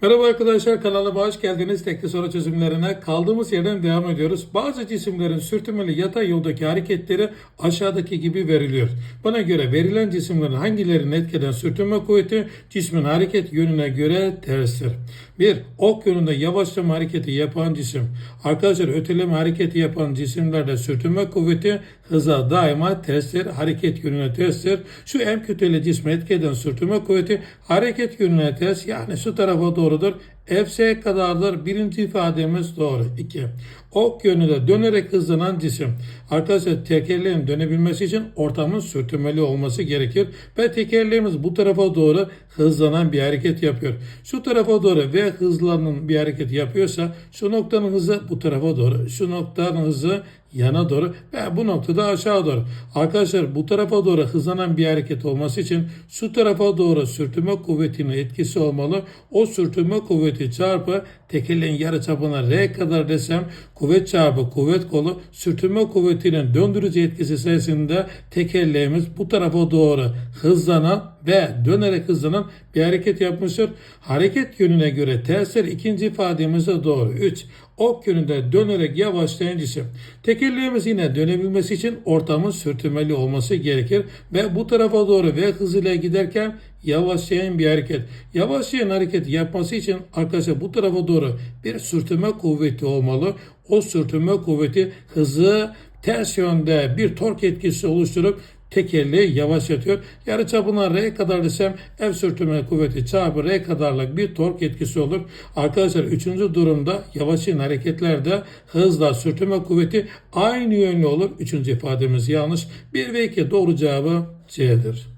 Merhaba arkadaşlar kanalıma hoş geldiniz. Tekli soru çözümlerine kaldığımız yerden devam ediyoruz. Bazı cisimlerin sürtünmeli yatay yoldaki hareketleri aşağıdaki gibi veriliyor. Buna göre verilen cisimlerin hangilerinin etkeden sürtünme kuvveti cismin hareket yönüne göre terstir. 1. Ok yönünde yavaşlama hareketi yapan cisim. Arkadaşlar öteleme hareketi yapan cisimlerde sürtünme kuvveti hıza daima terstir. Hareket yönüne terstir. Şu en kütleli cisme etkeden sürtünme kuvveti hareket yönüne ters yani şu tarafa doğrudur. Fs kadardır. Birinci ifademiz doğru. 2. Ok yönünde dönerek hızlanan cisim. Arkadaşlar tekerleğin dönebilmesi için ortamın sürtünmeli olması gerekir. Ve tekerleğimiz bu tarafa doğru hızlanan bir hareket yapıyor. Şu tarafa doğru ve hızlanan bir hareket yapıyorsa şu noktanın hızı bu tarafa doğru. Şu noktanın hızı yana doğru ve bu noktada aşağı doğru. Arkadaşlar bu tarafa doğru hızlanan bir hareket olması için şu tarafa doğru sürtünme kuvvetinin etkisi olmalı. O sürtünme kuvveti çarpı tekerleğin yarı çapına R kadar desem kuvvet çarpı kuvvet kolu sürtünme kuvvetinin döndürücü etkisi sayesinde tekerleğimiz bu tarafa doğru hızlanan ve dönerek hızlanan bir hareket yapmıştır. Hareket yönüne göre tersler ikinci ifademiz de doğru. 3. Ok yönünde dönerek yavaşlayan cisim. Tekerleğimiz yine dönebilmesi için ortamın sürtünmeli olması gerekir ve bu tarafa doğru ve hızıyla giderken yavaşlayan bir hareket. Yavaşlayan hareket yapması için arkadaşlar bu tarafa doğru bir sürtünme kuvveti olmalı. O sürtünme kuvveti hızı ters yönde bir tork etkisi oluşturup tekerleği yavaşlatıyor. Yarı çapına R kadar desem F sürtünme kuvveti çarpı R kadarlık bir tork etkisi olur. Arkadaşlar üçüncü durumda yavaşın hareketlerde hızla sürtünme kuvveti aynı yönlü olur. Üçüncü ifademiz yanlış. 1 ve 2 doğru cevabı C'dir.